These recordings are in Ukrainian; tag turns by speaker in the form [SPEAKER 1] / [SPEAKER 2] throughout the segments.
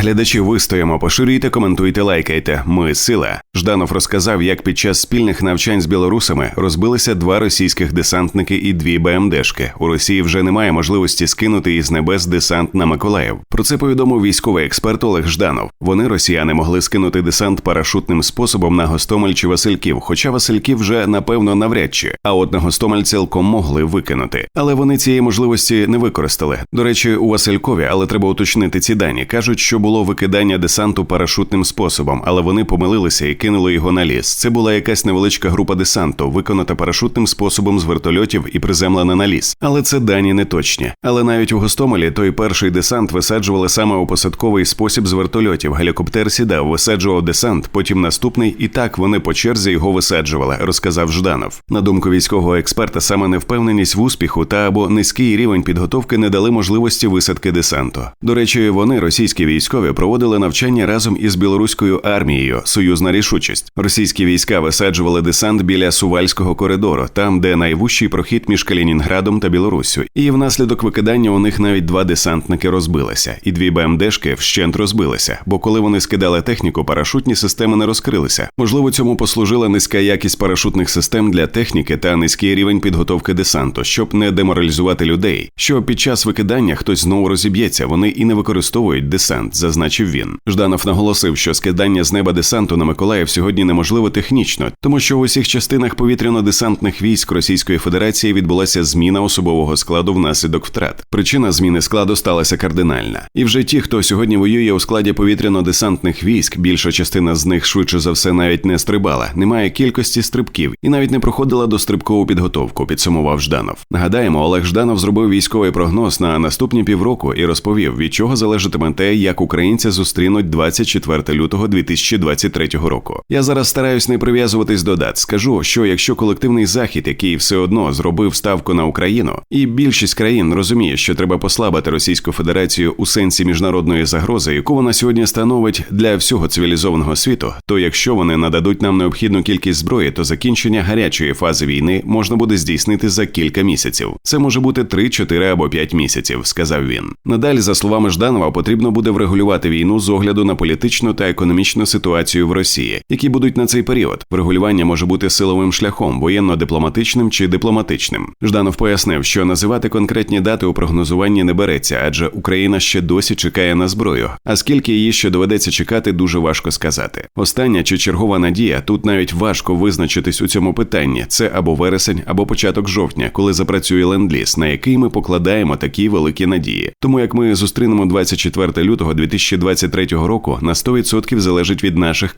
[SPEAKER 1] Глядачі вистоїмо, поширюйте, коментуйте, лайкайте. Ми сила. Жданов розказав, як під час спільних навчань з білорусами розбилися два російських десантники і дві БМДшки. У Росії вже немає можливості скинути із небес десант на Миколаїв. Про це повідомив військовий експерт Олег Жданов. Вони росіяни могли скинути десант парашутним способом на Гостомель чи Васильків, хоча Васильків вже напевно навряд чи. А от на Гостомель цілком могли викинути. Але вони цієї можливості не використали. До речі, у Василькові, але треба уточнити ці дані. кажуть, що було викидання десанту парашутним способом, але вони помилилися і кинули його на ліс. Це була якась невеличка група десанту, виконана парашутним способом з вертольотів і приземлена на ліс. Але це дані не точні. Але навіть у Гостомелі той перший десант висаджували саме у посадковий спосіб з вертольотів. Гелікоптер сідав, висаджував десант, потім наступний, і так вони по черзі його висаджували, розказав Жданов. На думку військового експерта, саме невпевненість в успіху та або низький рівень підготовки не дали можливості висадки десанту. До речі, вони російські військові проводили навчання разом із білоруською армією. Союзна рішучість. Російські війська висаджували десант біля Сувальського коридору, там, де найвужчий прохід між Калінінградом та Білоруссю. І внаслідок викидання у них навіть два десантники розбилися, і дві БМДшки вщент розбилися. Бо коли вони скидали техніку, парашутні системи не розкрилися. Можливо, цьому послужила низька якість парашутних систем для техніки та низький рівень підготовки десанту, щоб не деморалізувати людей. Що під час викидання хтось знову розіб'ється, вони і не використовують десант, зазначив він. Жданов наголосив, що скидання з неба десанту на Миколаїв сьогодні неможливо технічно, тому що в усіх частинах повітряно-десантних військ Російської Федерації відбулася зміна особового складу внаслідок втрат. Причина зміни складу сталася кардинальна. І вже ті, хто сьогодні воює у складі повітряно-десантних військ, більша частина з них швидше за все навіть не стрибала, немає кількості стрибків і навіть не проходила до стрибкову підготовку. Підсумував Жданов. Нагадаємо, Олег Жданов зробив військовий прогноз на наступні півроку і розповів, від чого залежатиме те, як українці зустрінуть 24 лютого 2023 року. Я зараз стараюсь не прив'язуватись до дат. Скажу, що якщо колективний захід, який все одно зробив ставку на Україну, і більшість країн розуміє, що треба послабити Російську Федерацію у сенсі міжнародної загрози, яку вона сьогодні становить для всього цивілізованого світу, то якщо вони нададуть нам необхідну кількість зброї, то закінчення гарячої фази війни можна буде здійснити за кілька місяців. Це може бути 3, 4 або 5 місяців, сказав він. Надалі, за словами Жданова, потрібно буде врегулювати війну з огляду на політичну та економічну ситуацію в Росії, які будуть на цей період. Врегулювання може бути силовим шляхом, воєнно-дипломатичним чи дипломатичним. Жданов пояснив, що називати конкретні дати у прогнозуванні не береться, адже Україна ще досі чекає на зброю. А скільки її ще доведеться чекати, дуже важко сказати. Остання чи чергова надія тут навіть важко визначитись у цьому питанні. Це або вересень, або початок жовтня, коли запрацює ленд-ліз, на який ми покладаємо такі великі надії. Тому як ми зустрінемо 24 лютого 2023 року, на 100% залежить від наших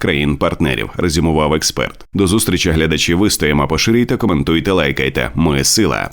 [SPEAKER 1] країн-партнерів, резюмував експерт. До зустрічі глядачі вистоїмо, поширюйте, коментуйте, лайкайте. Ми сила.